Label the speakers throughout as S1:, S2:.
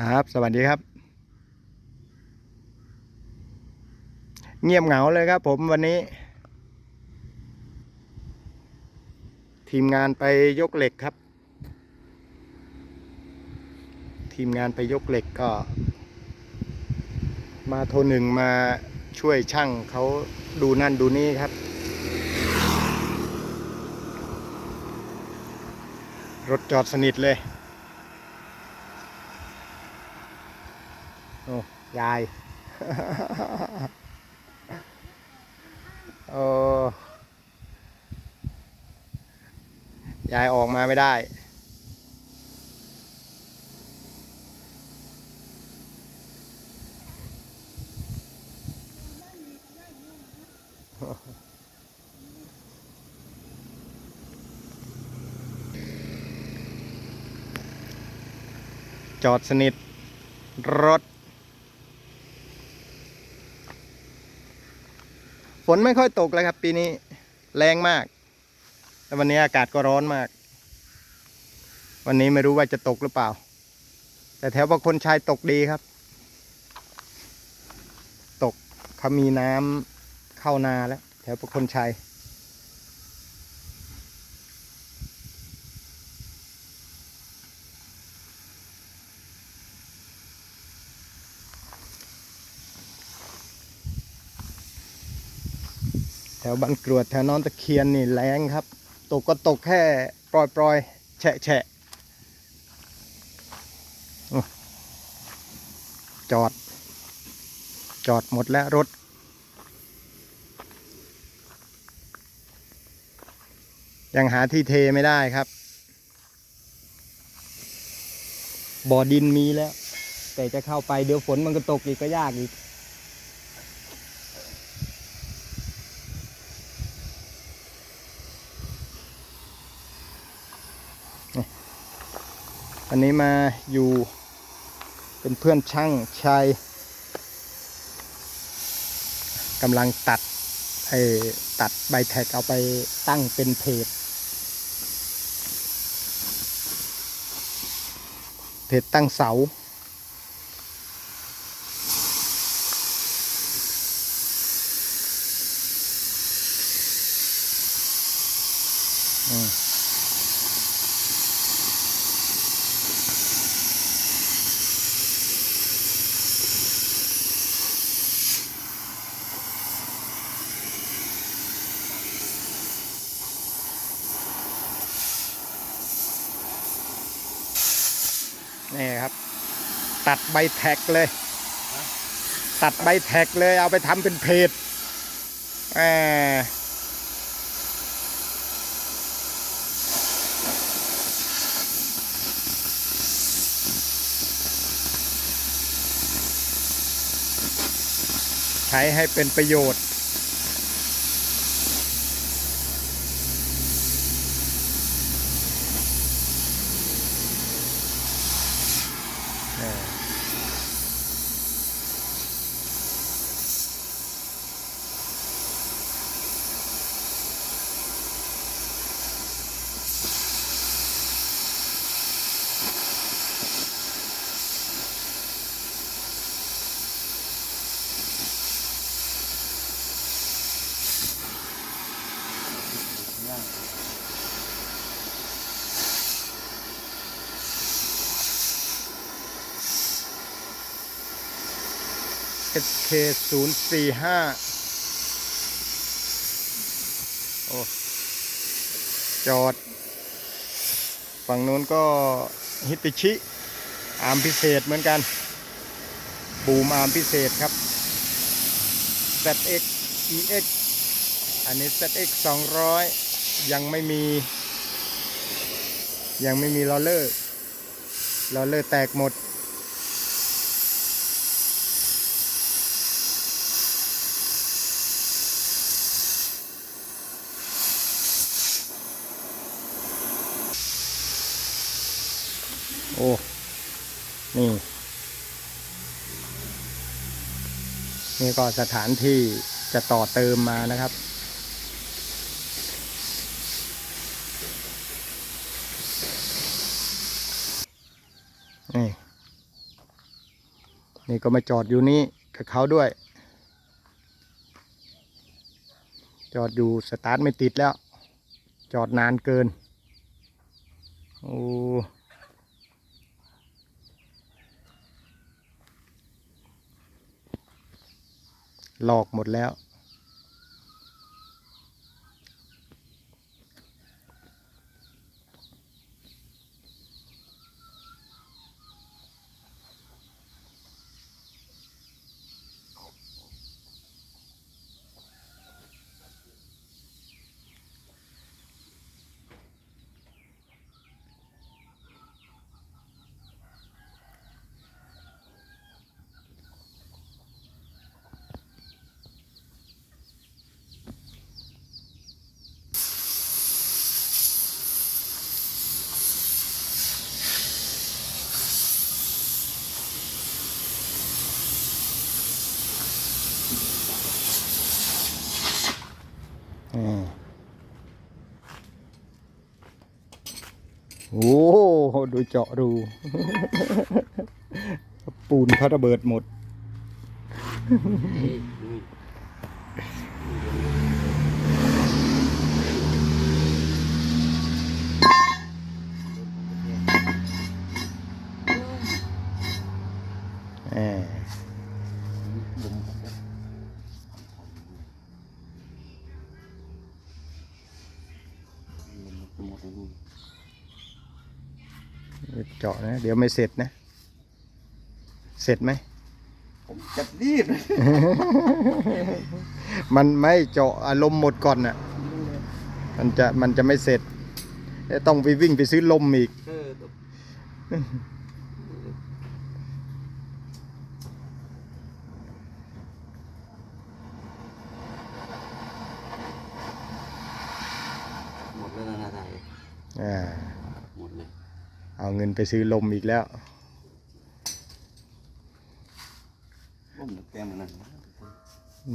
S1: ครับ สวัสดีครับ เงียบเหงาเลยครับผมวันนี้ ทีมงานไปยกเหล็กครับ ทีมงานไปยกเหล็กก็ มาโทรหนึ่งมาช่วยช่างเขาดูนั่นดูนี่ครับ รถจอดสนิทเลย อ้ยาย โอ้ยายออกมาไม่ได้ จอดสนิทรถ นไม่ค่อยตกเลยครับ ปีนี้แรงมาก แล้ววันนี้อากาศก็ร้อนมาก วันนี้ไม่รู้ว่าจะตกหรือเปล่า แต่แถวบางคนชายตกดีครับ ตกเขามีน้ำเข้านาแล้ว แถวบางคนชัย แถวบันกรวดแถวน้องตะเคียนนี่แรงครับ ตกก็ตกแค่ปล่อยปล่อยแฉะแฉะจอด จอดหมดแล้วรถ ยังหาที่เทไม่ได้ครับ บ่อดินมีแล้ว แต่จะเข้าไปเดี๋ยวฝนมันก็ตกอีกก็ยากอีก อันนี้มาอยู่เป็นเพื่อนช่างชัยกำลังตัดไอ้ตัดใบแท็กเอาไปตั้งเป็นเพจ เพจตั้งเสา อืม นี่ครับ ตัดใบแท็กเลย ตัดใบแท็กเลย เอาไปทำเป็นเพจแหมใช้ให้เป็นประโยชน์ เอสเคศูนย์สี่ห้าโอ้ จอด ฝั่งนู้นก็ฮิติชิ อาร์มพิเศษเหมือนกัน บูมอาร์มพิเศษครับ ZX EX อันนี้ ZX 200 ยังไม่มี ยังไม่มีลอเลอร์ลอเลอร์แตกหมด โอ้ นี่ นี่ก็สถานที่จะต่อเติมมานะครับนี่นี่ก็มาจอดอยู่นี่กับเขาด้วย จอดอยู่สตาร์ทไม่ติดแล้ว จอดนานเกิน โอ้ หลอกหมดแล้ว อืม โอ้โหดูเจาะดู ปูนเขาระเบิดหมดแหม เจาะนะ เดี๋ยวไม่เสร็จนะ เสร็จไหม
S2: ผมจะรีบ
S1: มันไม่เจาะอารมณ์หมดก่อนน่ะ มันจะมันจะไม่เสร็จเอ๊ะต้องไปวิ่งไปซื้อลมอีก
S2: เออหมดแล้วนะนาไทย
S1: อ่า
S2: หมดเลย
S1: เอาเงินไปซื้อลมอีกแล้ว
S2: ผมแกมนั่น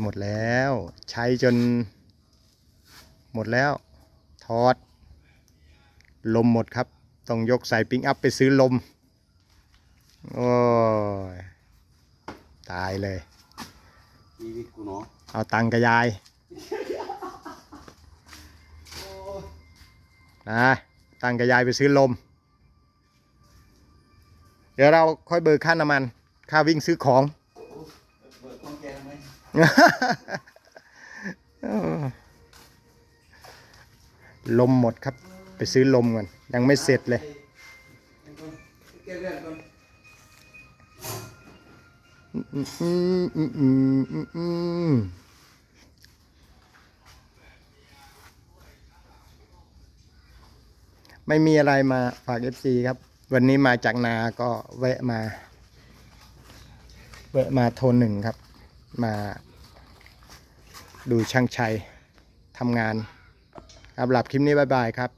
S1: หมดแล้ว ใช้จน หมดแล้ว ทอด ลมหมดครับ ต้องยกใส่ปิงอัพไปซื้อลม โอ้ย ตายเลย
S2: ชีวิตกูเนาะ
S1: เอาตังค์กระยายนะตังค์กระยายไปซื้อลม เดี๋ยวเราค่อยเบิกค่าน้ำมัน ค่าวิ่งซื้อของ
S2: เปิดต้องแกไหม
S1: ลมหมดครับ ไปซื้อลมก่อนยังไม่เสร็จเลย
S2: แกเรื่องก่อน
S1: อืมอืมอืมอืมอืมอืมไม่มีอะไรมาฝาก FC ครับ วันนี้มาจากนาก็แวะมา แวะมาโทนหนึ่งครับ มา ดูช่างชัยทำงานครับหลับคลิปนี้บายบายครับ